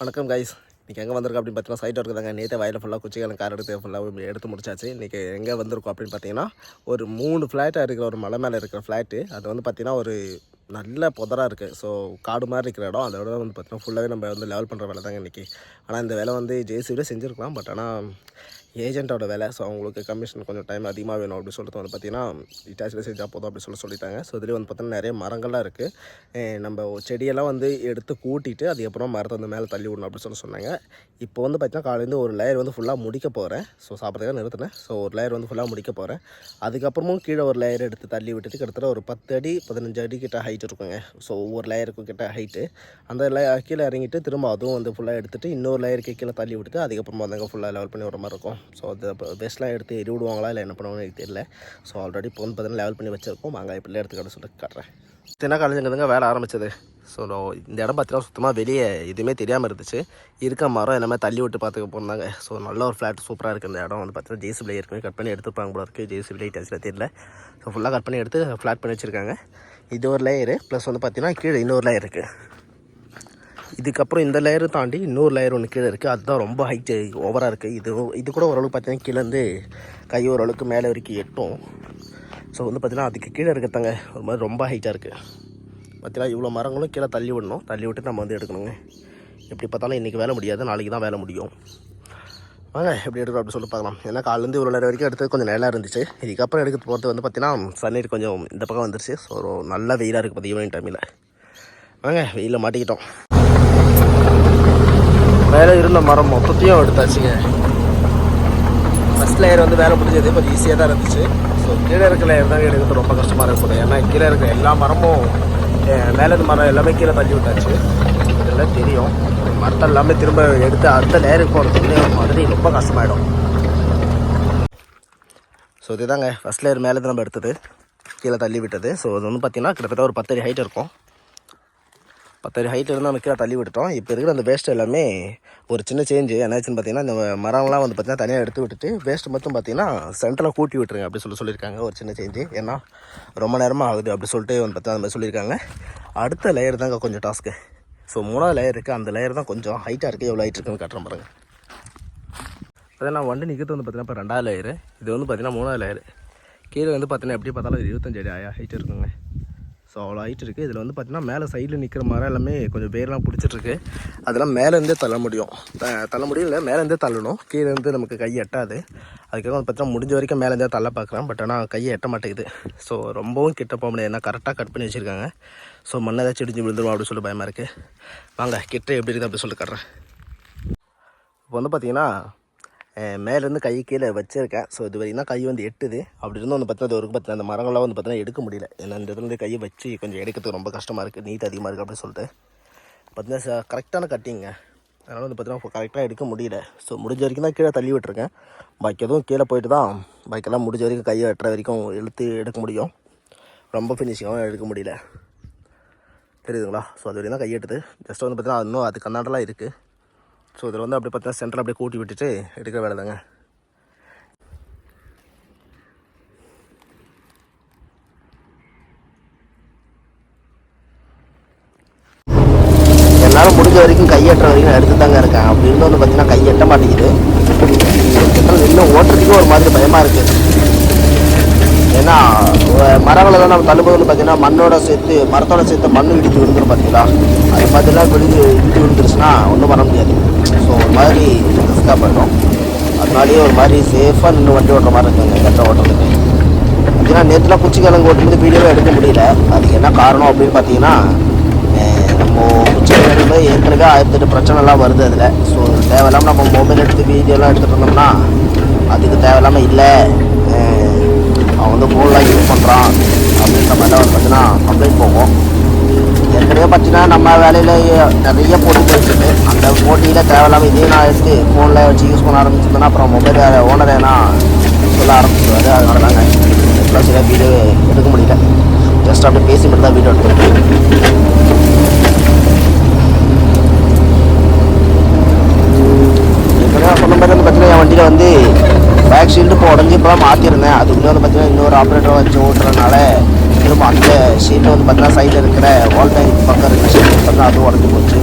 வணக்கம் கைஸ் இன்றைக்கி எங்கே வந்திருக்கோம் அப்படின்னு பார்த்தீங்கன்னா சைட் இருக்குதாங்க நேற்று வயலில் ஃபுல்லாக குச்சிக்காலம் கார் எடுத்து ஃபுல்லாக எடுத்து முடிச்சாச்சு. இன்றைக்கி எங்கே வந்திருக்கோம் அப்படின்னு பார்த்தீங்கன்னா ஒரு மூணு ஃப்ளாட்டாக இருக்கிற ஒரு மலை மேலே இருக்கிற ஃப்ளாட்டு அது வந்து பார்த்திங்கன்னா ஒரு நல்ல புதராக இருக்குது ஸோ காடு மாதிரி இருக்கிற இடம். அதோட வந்து பார்த்தீங்கன்னா ஃபுல்லாகவே நம்ம வந்து லெவல் பண்ணுற வேலை தாங்க இன்றைக்கி ஆனால் இந்த வேலை வந்து ஜேசிபியில் செஞ்சுருக்கலாம். பட் ஆனால் ஏஜென்ட்டோட வேலை. ஸோ அவங்களுக்கு கமிஷன் கொஞ்சம் டைம் அதிகமாக வேணும் அப்படின்னு சொல்லிட்டு வந்து பார்த்தீங்கன்னா டிட்டாச்சில் செஞ்சால் போதும் அப்படின்னு சொல்லி சொல்லிட்டாங்க. ஸோ இதில் வந்து பார்த்தீங்கன்னா நிறைய மரங்கள்லாம் இருக்குது நம்ம செடியெல்லாம் வந்து எடுத்து கூட்டிட்டு அதுக்கப்புறம் மரத்தை வந்து மேலே தள்ளி விடணும் அப்படின்னு சொல்லி சொன்னாங்க. இப்போ வந்து பார்த்தீங்கன்னா காலையிலேருந்து ஒரு லேயர் வந்து ஃபுல்லாக முடிக்க போகிறேன் ஸோ சாப்பிட்றதுக்காக நிறுத்தினேன். ஸோ ஒரு லேயர் வந்து ஃபுல்லாக முடிக்க போகிறேன் அதுக்கப்புறமும் கீழே ஒரு லேயர் எடுத்து தள்ளி விட்டுட்டு கிட்டத்தட்ட ஒரு பத்து அடி பதினஞ்சு அடி கிட்ட ஹைட் இருக்குங்க. ஸோ ஒவ்வொரு லேயருக்கும் கிட்ட ஹைட்டு அந்த லே கீழே இறங்கிட்டு திரும்ப அதுவும் வந்து ஃபுல்லாக எடுத்துட்டு இன்னொரு லேயருக்கு கீழே தள்ளி விட்டுட்டு அதுக்கப்புறமா வந்து ஃபுல்லாக லெவல் பண்ணி வர மாதிரி இருக்கும். ஸோ அது பெஸ்ட்லாம் எடுத்து எரி விடுவாங்களா இல்லை என்ன பண்ணுவாங்கன்னு எனக்கு தெரியல. ஸோ ஆல்ரெடி இப்போ வந்து பார்த்தீங்கன்னா லெவல் பண்ணி வச்சிருக்கோம். வாங்க இப்படி எடுத்துக்கிட்ட சொல்லி காட்டுறேன். தின காலேஜுங்கிறதுங்க வேலை ஆரம்பிச்சது. ஸோ இந்த இடம் பார்த்தீங்கன்னா சுத்தமாக வெளியே எதுவுமே தெரியாமல் இருந்துச்சு. இருக்க மரம் எல்லாமே தள்ளி விட்டு பார்த்துக்க போனாங்க. ஸோ நல்ல ஒரு ஃப்ளாட் சூப்பராக இருக்குது இந்த இடம். வந்து பார்த்தீங்கன்னா ஜேசிபில் ஏற்கனவே கட் பண்ணி எடுத்துருப்பாங்க போல இருக்குது ஜேசிபில் டச்சில் தெரியல. ஸோ ஃபுல்லாக கட் பண்ணி எடுத்து ஃப்ளாட் பண்ணி வச்சுருக்காங்க. இது ஒரு லேயரு ப்ளஸ் வந்து பார்த்திங்கன்னா கீழே இன்னொரு லேயர் இருக்குது இதுக்கப்புறம் இந்த லேயர் தாண்டி இன்னொரு லேயர் ஒன்று கீழே இருக்குது அதுதான் ரொம்ப ஹைட் ஓவராக இருக்குது இது இது கூட ஓரளவுக்கு பார்த்தீங்கன்னா கீழேருந்து கை ஓரளவுக்கு மேலே வரைக்கும் எட்டும். ஸோ வந்து பார்த்தீங்கன்னா அதுக்கு கீழே இருக்கத்தாங்க ஒரு மாதிரி ரொம்ப ஹைட்டாக இருக்குது பார்த்தீங்கன்னா இவ்வளோ மரங்களும் கீழே தள்ளி விடணும். தள்ளி விட்டு நம்ம வந்து எடுக்கணுங்க. எப்படி பார்த்தாலும் இன்றைக்கி வேலை முடியாது. நாளைக்கு தான் வேலை முடியும். வாங்க எப்படி எடுக்கிறோம் அப்படி சொல்லி பார்க்கலாம். ஏன்னா காலேருந்து இவ்வளோ நேரம் வரைக்கும் எடுத்தது கொஞ்சம் நல்லா இருந்துச்சு. இதுக்கப்புறம் எடுக்க போகிறது வந்து பார்த்தீங்கன்னா சன்னீர் கொஞ்சம் இந்த பக்கம் வந்துருச்சு. ஸோ நல்லா நல்ல வெயிலாக இருக்குது பார்த்து ஈவினிங் டைமில் வாங்க வெயிலில் மாட்டிக்கிட்டோம். மேலே இருந்த மரம் மொத்தத்தையும் எடுத்தாச்சுங்க. ஃபஸ்ட் லேயர் வந்து வேலை முடிஞ்சது கொஞ்சம் ஈஸியாக தான் இருந்துச்சு. ஸோ கீழே இருக்க லேயர் தான் எடுக்கிறது ரொம்ப கஷ்டமாக இருக்கும் ஏன்னா கீழே இருக்க எல்லா மரமும் மேலே இருந்த மரம் எல்லாமே கீழே தள்ளி விட்டாச்சு. இதெல்லாம் தெரியும். மரத்தை எல்லாமே திரும்ப எடுத்து அடுத்த லேயருக்கு போகிறதுக்குள்ளே மாதிரி ரொம்ப கஷ்டமாயிடும். ஸோ இதுதாங்க. ஃபஸ்ட் லேயர் மேலே நம்ம எடுத்தது. கீழே தள்ளி விட்டது. ஸோ இது வந்து பார்த்திங்கன்னா கிட்டத்தட்ட ஒரு பத்தடி ஹைட் இருக்கும். பத்தடி ஹைட்டில் இருந்து நம்ம கீழே தள்ளி விட்டுட்டோம். இப்போ இருக்கிற அந்த வேஸ்ட் எல்லாமே ஒரு சின்ன சேஞ்சு என்னாச்சுன்னு பார்த்தீங்கன்னா இந்த மரம்லாம் வந்து பார்த்தீங்கன்னா தனியாக எடுத்து விட்டுட்டு வேஸ்ட் மட்டும் பார்த்தீங்கன்னா சென்டரில் கூட்டி விட்டுருங்க அப்படி சொல்லி சொல்லியிருக்காங்க. ஒரு சின்ன சேஞ்சு ஏன்னா ரொம்ப நேரமாக ஆகுது அப்படி சொல்லிட்டு வந்து பார்த்தா அந்த மாதிரி சொல்லியிருக்காங்க. அடுத்த லேயர் தாங்க கொஞ்சம் டாஸ்க்கு ஸோ மூணாவது லேயர் இருக்குது அந்த லேயர் தான் கொஞ்சம் ஹைட்டாக இருக்குது எவ்வளோ ஹைட் இருக்குன்னு காட்டுறேன் பாருங்க. அதான் நான் வண்டி நிற்கிறது வந்து பார்த்தீங்கன்னா இப்போ ரெண்டாவது லேயரு இது வந்து பார்த்தீங்கன்னா மூணாவது லேயரு கீழே வந்து பார்த்தீங்கன்னா எப்படி பார்த்தாலும் ஒரு இருபத்தஞ்சு அடி ஹைட் இருக்குங்க. ஸோ அவ்வளோ ஹைட் இருக்குது இதில் வந்து பார்த்தீங்கன்னா மேலே சைடில் நிற்கிற மரம் எல்லாமே கொஞ்சம் பேர்லாம் பிடிச்சிட்ருக்கு அதெல்லாம் மேலேருந்தே தள்ள முடியும். த- தள்ள முடியல மேலேருந்தே தள்ளணும். கீழே இருந்து நமக்கு கை எட்டாது. அதுக்காக வந்து பார்த்தீங்கன்னா முடிஞ்ச வரைக்கும் மேலேருந்தே தள்ள பார்க்குறேன் பட் ஆனால் கையை எட்ட மாட்டேங்குது. ஸோ ரொம்பவும் கிட்ட போக முடியாது ஏன்னா கரெக்டாக கட் பண்ணி வச்சுருக்காங்க. ஸோ மண்ணை ஏதாச்சும் இடிஞ்சு விழுந்துரும் அப்படின்னு சொல்லி பயமாக இருக்குது வாங்க கிட்ட எப்படி இருக்குது அப்படி சொல்லி காட்டுறேன். இப்போ வந்து பார்த்திங்கன்னா மேலேருந்து கை கீழே வச்சுருக்கேன். ஸோ இது வரைக்கும் கை வந்து எட்டுது. அப்படி இருந்தும் வந்து பார்த்தீங்கன்னா ஒரு பார்த்தீங்கன்னா அந்த மரங்கள்லாம் வந்து பார்த்தீங்கன்னா எடுக்க முடியல. ஏன்னா இந்த இடத்துல கையை வச்சு கொஞ்சம் எடுக்கிறதுக்கு ரொம்ப கஷ்டமாக இருக்குது நீட் அதிகமாக இருக்குது அப்படின்னு சொல்லிட்டு. பார்த்தீங்கன்னா கரெக்டான கட்டிங்க அதனால் வந்து பார்த்தீங்கன்னா கரெக்டாக எடுக்க முடியல. ஸோ முடிஞ்ச வரைக்கும் தான் கீழே தள்ளி விட்டுருக்கேன். பாக்கி எதுவும் கீழே போயிட்டு தான் பைக்கெல்லாம் முடிஞ்ச வரைக்கும் கையை வெட்டுற வரைக்கும் இழுத்து எடுக்க முடியும். ரொம்ப ஃபினிஷிங்காகவும் எடுக்க முடியல. தெரியுதுங்களா? ஸோ அது வரைக்கும் தான் கையெட்டுது ஜஸ்ட் வந்து பார்த்தீங்கன்னா இன்னும் அது கண்ணாடலாம் இருக்குது ஸோ இதில் வந்து அப்படி பார்த்தீங்கன்னா சென்டரில் அப்படியே கூட்டி விட்டுட்டு எடுக்கிற வேலை தாங்க. என்னால் முடிஞ்ச வரைக்கும் கையெட்டுற வரைக்கும் நான் எடுத்து தாங்க இருக்கேன். அப்படி இருந்து வந்து பார்த்தீங்கன்னா கை மாட்டேங்குது. இன்னும் ஓட்டுறதுக்கும் ஒரு மாதிரி பயமாக இருக்குது ஏன்னா மரங்களை தான் நம்ம தள்ளும்போது வந்து பார்த்தீங்கன்னா மண்ணோட சேர்த்து மரத்தோட சேர்த்து மண்ணு இடித்து விழுந்துரும் பார்த்தீங்களா? அது பார்த்தீங்கன்னா விழுந்து இடித்து விழுந்துருச்சுன்னா ஒன்றும் பண்ண முடியாது. ஸோ ஒரு மாதிரி ரிஸ்க்காக போயிடும் அதனாலேயே ஒரு மாதிரி சேஃபாக நின்று வண்டி ஓட்டுற மாதிரி இருக்குங்க கரெக்டாக ஓட்டுறதுக்கு. ஏன்னா நேற்றுலாம் குச்சிக்கிழங்கு ஓட்டும்போது வீடியோவே எடுக்க முடியல. அதுக்கு என்ன காரணம் அப்படின்னு பார்த்தீங்கன்னா நம்ம குச்சிக்கிழங்கு ஏற்கனவே ஆயிரத்தெட்டு பிரச்சனைலாம் வருது அதில். ஸோ தேவையில்லாமல் நம்ம மொபைல் எடுத்து வீடியோலாம் எடுத்துகிட்டு இருந்தோம்னா அதுக்கு தேவையில்லாமல் இல்லை. அவன் வந்து ஃபோன்லாம் யூஸ் பண்ணுறான் அப்படின்ற மாதிரிலாம் பார்த்தீங்கன்னா கம்ப்ளைண்ட் போகும். ஏற்கனவே பார்த்தீங்கன்னா நம்ம வேலையில் நிறைய போட்டி போயிட்டு அந்த போட்டியில் தேவையில்லாமல் இதே நான் எடுத்து ஃபோனில் வச்சு யூஸ் பண்ண ஆரம்பிச்சிருந்தேன்னா அப்புறம் மொபைல் ஓனர் ஏன்னா சொல்ல ஆரம்பிச்சிருவாரு. அதனால தாங்க இப்போலாம் சரியாக வீடியோ எடுக்க முடியல. ஜஸ்ட் அப்படியே பேசி மட்டும் தான் வீடியோ எடுத்துருக்கேன் இப்போதான் சொன்ன மாதிரி வந்து பார்த்தீங்கன்னா என் வண்டியில் வந்து பேக் ஷீல்டு இப்போ உடஞ்சி இப்போ மாற்றிருந்தேன் அதுக்குள்ளே வந்து பார்த்தீங்கன்னா இன்னொரு ஆப்ரேட்டர் வச்சு ஓட்டுறதுனால மேலும் அந்த ஷீட்டை வந்து பார்த்தீங்கன்னா சைடில் இருக்கிற வால் டேங்க் பக்கம் இருக்கிற ஷீட் பார்த்தீங்கன்னா அதுவும் உடஞ்சி போச்சு.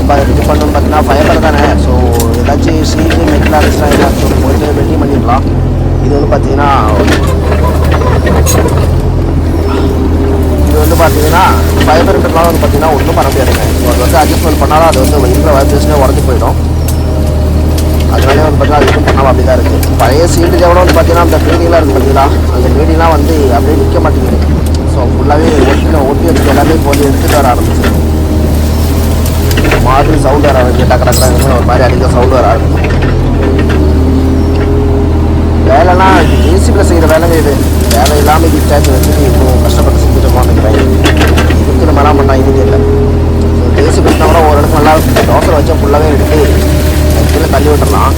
இப்போ இது பண்ணணும்னு பார்த்தீங்கன்னா ஃபைபர் தானே. ஸோ ஏதாச்சும் சீட்டு மெட்டல் அடிச்சுனா ஏதாச்சும் போயிட்டு வெல்டிங் பண்ணிக்கலாம் இது வந்து பார்த்தீங்கன்னா இது வந்து பார்த்தீங்கன்னா ஃபைபர்ன்றதுனால வந்து பார்த்தீங்கன்னா ஒன்றும் பண்ண முடியாதுங்க. ஸோ அது வந்து அட்ஜஸ்ட்மெண்ட் பண்ணாலும் அது வந்து இருக்கிற வைப்ரேஷனே உடஞ்சி போயிடும். அதனால வந்து பார்த்தீங்கன்னா அது எதுவும் பண்ணாமல் அப்படி தான் இருக்குது பழைய சீட்டுக்கு எவ்வளோ வந்து பார்த்தீங்கன்னா அந்த மீடியெலாம் இருக்குது பார்த்தீங்களா? அந்த மீடியெலாம் வந்து அப்படியே நிற்க மாட்டேங்குது. ஸோ ஃபுல்லாகவே ஒட்டி ஒட்டி வச்சு எல்லாமே போய் எடுத்துகிட்டு வர ஆரம்பிச்சு மாதிரி சவுண்ட் வர ஆரம்பிச்சு டக்கு டக்கு ஒரு மாதிரி அதிக சவுண்ட் வர ஆரம்பிச்சு. வேலைனா ஜேசிபியில் செய்கிற வேலைங்க இது. வேலை இல்லாமல் இது ஸ்டாச்சு வச்சுட்டு இவ்வளோ கஷ்டப்பட்டு செஞ்சுட்டு உட்காந்துக்கிறேன் இதுக்கு பண்ணால் இது இல்லை. ஸோ ஜேசிபி கூட ஒரு இடத்துல நல்லா தோசை வச்சா ஃபுல்லாகவே எடுத்து கீழே தள்ளி விட்டுறலாம்.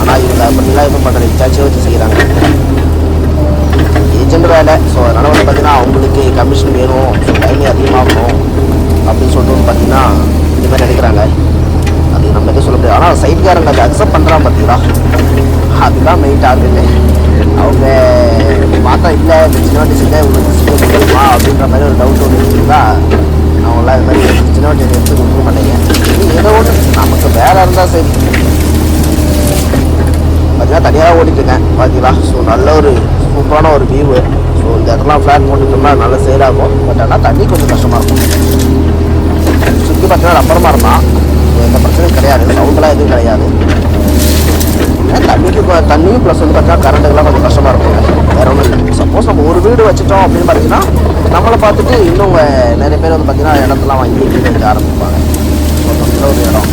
ஆனால் இவங்க அப்படிலாம் எதுவும் பண்ணுறது இன்சார்ஜே வச்சு செய்கிறாங்க ஏஜென்ட் வேலை. ஸோ அதனால் வந்து பார்த்தீங்கன்னா அவங்களுக்கு கமிஷன் வேணும். ஸோ டைம் அதிகமாகணும் அப்படின்னு சொல்லிட்டு வந்து பார்த்தீங்கன்னா இந்த மாதிரி நினைக்கிறாங்க அது நம்ம எதுவும் சொல்ல முடியாது. ஆனால் சைட்காரங்க அதை அக்செப்ட் பண்ணுறான் பார்த்தீங்களா அதுதான் மெயின் டார்கெட்டு அவங்க பார்த்தா இல்லை இந்த சின்ன வண்டி செஞ்சால் இவங்களுக்கு செய்ய முடியுமா அப்படின்ற மாதிரி ஒரு டவுட் ஒன்று இருக்குதா? அவங்களாம் இது மாதிரி சின்ன வண்டி எடுத்து கொடுக்க மாட்டேங்க. ஏதோ ஒன்று நமக்கு வேலை இருந்தால் சரி. பார்த்தீங்கன்னா தனியாக ஓடிட்டுருக்கேன் பார்த்தீங்களா ஸோ நல்ல ஒரு சூப்பரான ஒரு வியூவு ஸோ இந்த இடம்லாம் ஃப்ளாட் போட்டுட்டோம்னா நல்லா சேல் ஆகும். பட் ஆனால் தண்ணி கொஞ்சம் கஷ்டமாக இருக்கும். சுற்றி பார்த்தீங்கன்னா ரப்பரமாக இருந்தால் எந்த பிரச்சனையும் கிடையாது. சவுண்டெலாம் எதுவும் கிடையாது. தண்ணிக்கு தண்ணியும் ப்ளஸ் வந்து பார்த்தீங்கன்னா கரண்ட்டுக்கெல்லாம் கொஞ்சம் கஷ்டமாக இருக்கும். வேறு ஒன்றும் இல்லை. சப்போஸ் நம்ம ஒரு வீடு வச்சுட்டோம் அப்படின்னு பார்த்தீங்கன்னா நம்மளை பார்த்துட்டு இன்னும் நிறைய பேர் வந்து பார்த்தீங்கன்னா இடத்தெல்லாம் வாங்கி வீடு ஆரம்பிப்பாங்க. ஒரு இடம்.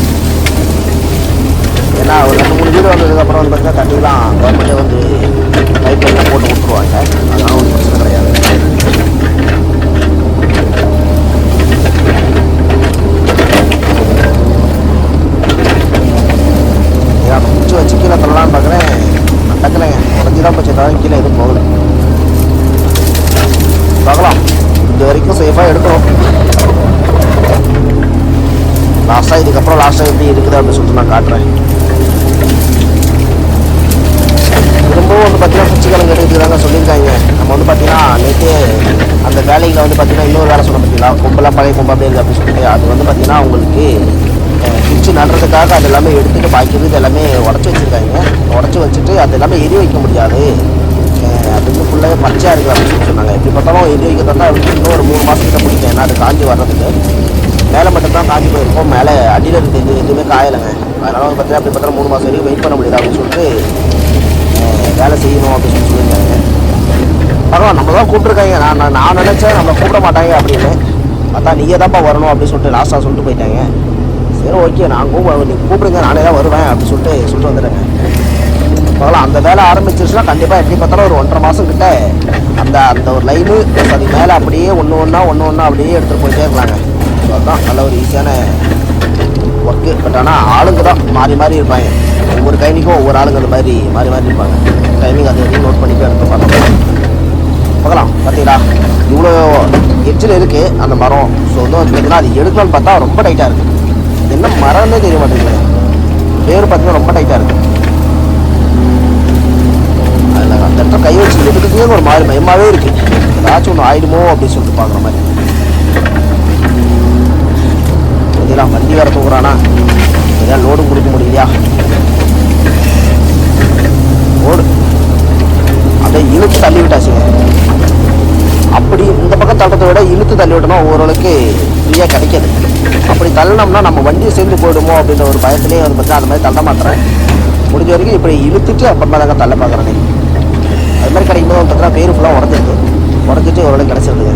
ஏன்னா ஒரு ரெண்டு மூணு வீடு வந்ததுக்கப்புறம் வந்து பார்த்தீங்கன்னா தண்ணிலாம் கவர்மெண்ட்டே வந்து பைப் லைனில் போட்டு கொடுத்துருவாங்க. அதெல்லாம் ஒன்றும் பிரச்சனை. கிடையாது ஏன் குச்சி வச்சு கீழே தள்ளலாம்னு பார்க்குறேன் நடக்கலைங்க உடஞ்சி தான் போச்சு தவிர கீழே எதுவும் போகல பார்க்கலாம் இது வரைக்கும் சேஃபாக எடுக்கணும் லாஸ்ட்டாக இதுக்கப்புறம் லாஸ்ட்டாக எப்படி இருக்குது அப்படின்னு சொல்லிட்டு நான் காட்டுறேன் திரும்பவும் வந்து பார்த்தீங்கன்னா குச்சிக்கிழங்கு எடுத்துக்கிறாங்க சொல்லியிருக்காங்க நம்ம வந்து பார்த்தீங்கன்னா நேற்று அந்த வேலையில் வந்து பார்த்தீங்கன்னா இன்னொரு வேலை சொன்ன பார்த்தீங்களா கொம்பெல்லாம் பழைய கொம்பு இருக்குது அப்படின்னு சொல்லிட்டு. அது வந்து பார்த்தீங்கன்னா உங்களுக்கு அஹ், நடுறதுக்காக அது எல்லாமே எடுத்துட்டு பாக்கி இது எல்லாமே உடச்சி வச்சுருக்காங்க. உடச்சி வச்சுட்டு அது எல்லாமே எரி வைக்க முடியாது. அப்படின்னு அது வந்து ஃபுல்லாகவே பச்சையாக இருக்குது அப்படின்னு சொல்லி சொன்னாங்க. எப்படி பார்த்தாலும் எரி வைக்க தான் வந்து இன்னும் ஒரு மூணு மாதத்துக்கிட்ட பிடிக்கும். ஏன்னா அது காஞ்சி வர்றதுக்கு. மேலே மட்டும் தான் காஞ்சி போயிருக்கோம். மேலே அடியில் இருந்து எது எதுவுமே காயலைங்க. அதனால் வந்து பார்த்தீங்கன்னா அப்படி பார்த்தா மூணு மாதம் வரைக்கும் வெயிட் பண்ண முடியாது அப்படின்னு சொல்லிட்டு வேலை செய்யணும் அப்படின்னு சொல்லி சொல்லியிருக்காங்க பரவாயில்ல நம்ம தான் கூப்பிட்ருக்காங்க நான் நான் நினச்சேன் நம்ம கூப்பிட மாட்டாங்க அப்படின்னு. பார்த்தா நீயே தான்ப்பா வரணும் அப்படின்னு சொல்லிட்டு லாஸ்ட்டாக சொல்லிட்டு போயிட்டாங்க. சரி ஓகே நான் கூப்பிட நீங்கள் கூப்பிடுங்க நானே தான் வருவேன் அப்படின்னு சொல்லிட்டு சொல்லிட்டு வந்துடுறேன் பரவாயில்ல அந்த வேலை ஆரம்பிச்சிருச்சுன்னா கண்டிப்பாக எப்படி பார்த்தாலும் ஒரு ஒன்றரை மாதம் கிட்ட அந்த அந்த ஒரு லைனு அது மேலே அப்படியே ஒன்று ஒன்றா ஒன்று ஒன்றா அப்படியே எடுத்துகிட்டு போயிட்டே இருக்கலாங்க. ஸோ அதுதான் நல்ல ஒரு ஈஸியான ஒர்க்கு பட் ஆனால் ஆளுங்க தான் மாறி மாறி இருப்பாங்க. ஒவ்வொரு கைனிக்கும் ஒவ்வொரு ஆளுங்க அந்த மாதிரி மாறி மாறி இருப்பாங்க. டைமிங் அது நோட் பண்ணிட்டு எடுத்து பார்த்தோம் பார்க்கலாம். பார்த்தீங்களா? இவ்வளோ எச்சில் இருக்குது அந்த மரம். ஸோ வந்து பார்த்தீங்கன்னா அது எடுக்கலாம்னு பார்த்தா ரொம்ப டைட்டாக இருக்குது என்ன மரம்னே தெரிய மாட்டேங்குது. பேர் பார்த்தீங்கன்னா ரொம்ப டைட்டாக இருக்குது அதில் அந்த இடத்துல கை வச்சு எடுக்கிறதுக்கே ஒரு மாதிரி பயமாகவே இருக்குது ஏதாச்சும் ஒன்று ஆயிடுமோ அப்படின்னு சொல்லிட்டு பார்க்குற மாதிரி. இதெல்லாம் வண்டி வர தூக்குறானா? இதெல்லாம் லோடு கொடுக்க முடியலையா? ஓடு அதை இழுத்து தள்ளி விட்டாச்சுங்க. அப்படி இந்த பக்கம் தள்ளத்தை விட இழுத்து தள்ளி விட்டோம்னா ஓரளவுக்கு ஃப்ரீயாக கிடைக்காது. அப்படி தள்ளினோம்னா நம்ம வண்டியை சேர்ந்து போயிடுமோ அப்படின்ற ஒரு பயத்திலே வந்து பார்த்தீங்கன்னா அந்த மாதிரி தள்ள மாட்டுறேன். முடிஞ்ச வரைக்கும் இப்படி இழுத்துட்டு அப்புறமா தாங்க தள்ள பார்க்குறேன் அது மாதிரி கிடைக்கும் போது வந்து பார்த்தீங்கன்னா பேர் ஃபுல்லாக உடஞ்சிருக்கு உடஞ்சிட்டு ஓரளவுக்கு கிடச்சிருக்குது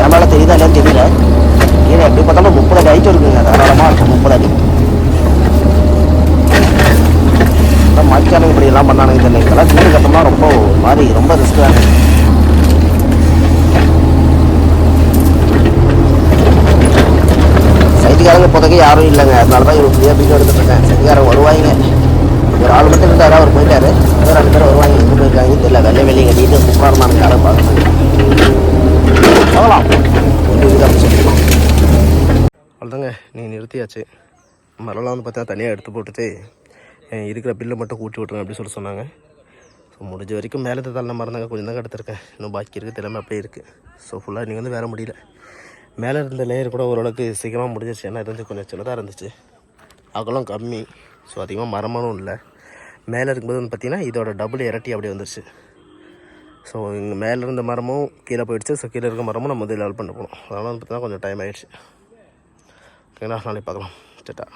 என் மேலே தெரியுதா இல்லைன்னு தெரியல. கீழே எப்படி பார்த்தாலும் முப்பது அடி ஹைட் இருக்குங்க. தாராளமாக இருக்கும் முப்பது அடி. மச்சானுங்க இப்படி பண்ணானுங்க தெரியல இதெல்லாம் வீடு கட்டமாக ரொம்ப மாதிரி ரொம்ப ரிஸ்க் தான் சைட்டுக்காரங்க இப்போதைக்கு யாரும் இல்லைங்க. அதனால தான் இவர் ஃப்ரீயாக வீடியோ எடுத்துட்டு இருக்கேன். வருவாங்க ஒரு ஆள் மட்டும் இருந்தாரு அவர் போயிட்டாரு. இன்னும் ரெண்டு பேர் வருவாங்க எங்கே போயிருக்காங்க தெரியல. வெள்ளை வெளியே கட்டிட்டு சூப்பராக இருந்தாங்க யாரும் பார்க்க பார்க்கலாம் ஒரு வீடு அப்படி அவ்வளோதாங்க நீங்கள் நிறுத்தியாச்சு. மரம்லாம் வந்து பார்த்தா தனியாக எடுத்து போட்டுட்டு இருக்கிற பில்லை மட்டும் கூட்டி விட்ருங்க அப்படின்னு சொல்லி சொன்னாங்க. ஸோ முடிஞ்ச வரைக்கும் மேலே தள்ள மறந்தாங்க கொஞ்சம் தான் கிடத்திருக்கேன். இன்னும் பாக்கி இருக்குது எல்லாமே அப்படியே இருக்குது ஸோ ஃபுல்லாக நீங்கள் வந்து வேற முடியல. மேலே இருந்த லேயர் கூட ஓரளவுக்கு சீக்கிரமாக முடிஞ்சிருச்சு. ஏன்னா இது வந்து கொஞ்சம் சின்னதாக இருந்துச்சு. அகலம் கம்மி. ஸோ அதிகமாக மரமானும் இல்லை. மேலே இருக்கும்போது வந்து பார்த்திங்கன்னா இதோட டபுள் இரட்டி அப்படியே வந்துருச்சு. ஸோ இங்கே மேலே இருந்த மரமும் கீழே போயிடுச்சு. ஸோ கீழே இருக்க மரமும் நம்ம வந்து லால் பண்ண போகணும் அதனால் வந்து பார்த்தீங்கன்னா கொஞ்சம் டைம் ஆகிடுச்சு ஓகேங்களா? நாளைக்கு பார்க்கலாம். சட்டா